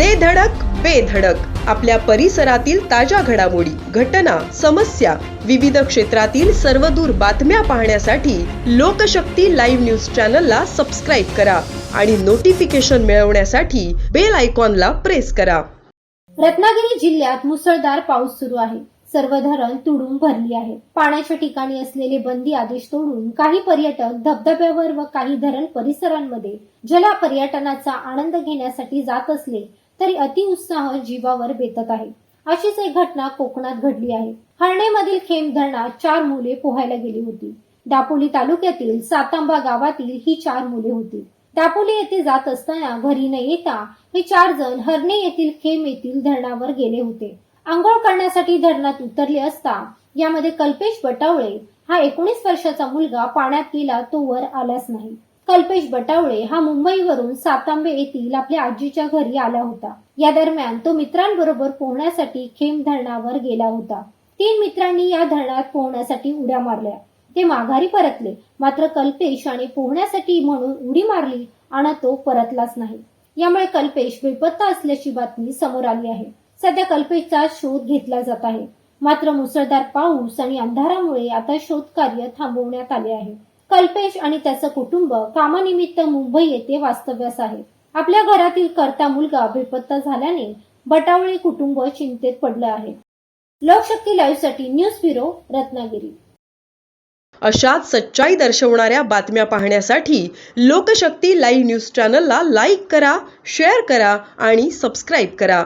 दे धडक बेधडक आपल्या परिसरातील ताज्या घडामोडी घटना समस्या विविध क्षेत्रातील सर्वदूर बातम्या पाहण्यासाठी लोकशक्ती लाईव्ह न्यूज चॅनलला सबस्क्राईब करा आणि नोटिफिकेशन मिळवण्यासाठी बेल आयकॉनला प्रेस करा. रत्नागिरी जिल्ह्यात मुसळधार पाऊस सुरू आहे. सर्व धरण तुडून भरली आहे. पाण्याच्या ठिकाणी असलेले बंदी आदेश तोडून काही पर्यटक धबधब्यावर व काही धरण परिसरांमध्ये जल पर्यटनाचा आनंद घेण्यासाठी जात असले तरी अतिउत्साह जीवावर बेतत आहे. अशीच एक घटना कोकणात घडली आहे. हरणेमधील खेम धरणात चार मुले पोहायला गेली होती. दापोली तालुक्यातील सातांबा गावातील ही चार मुले होती. दापोली येथे जात असताना घरी न येता हे चार जण हरणे येथील खेम येथील धरणावर गेले होते. आंघोळ करण्यासाठी धरणात उतरले असता यामध्ये कल्पेश बटावळे हा एकोणीस वर्षाचा मुलगा पाण्यात गेला तो वर आलाच नाही. कल्पेश बटावळे हा मुंबईवरून सातांबे येथील आपल्या आजीच्या घरी आला होता. या दरम्यान तो मित्रांबरोबर पोहण्यासाठी खेम धरणावर गेला होता. तीन मित्रांनी या धरणात पोहण्यासाठी उड्या मारल्या. ते माघारी परतले. मात्र कल्पेश आणि पोहण्यासाठी म्हणून उडी मारली आणि तो परतलाच नाही. यामुळे कल्पेश बेपत्ता असल्याची बातमी समोर आली आहे. सध्या कल्पेशचा शोध घेतला जात आहे. मात्र मुसळधार पाऊस आणि अंधारामुळे आता शोध कार्य थांबवण्यात आले आहे. कल्पेश आणि त्याचं कुटुंब कामानिमित्त मुंबई येथे वास्तव्यास आहे. आपल्या घरातील करता मुलगा बेपत्ता झाल्याने बटावळे कुटुंब चिंतेत पडलं आहे. लोकशक्ती लाईव्हसाठी न्यूज ब्युरो रत्नागिरी. अशाच सच्चाई दर्शवणाऱ्या बातम्या पाहण्यासाठी लोकशक्ती लाईव्ह न्यूज चॅनलला लाईक करा शेअर करा आणि सबस्क्राईब करा.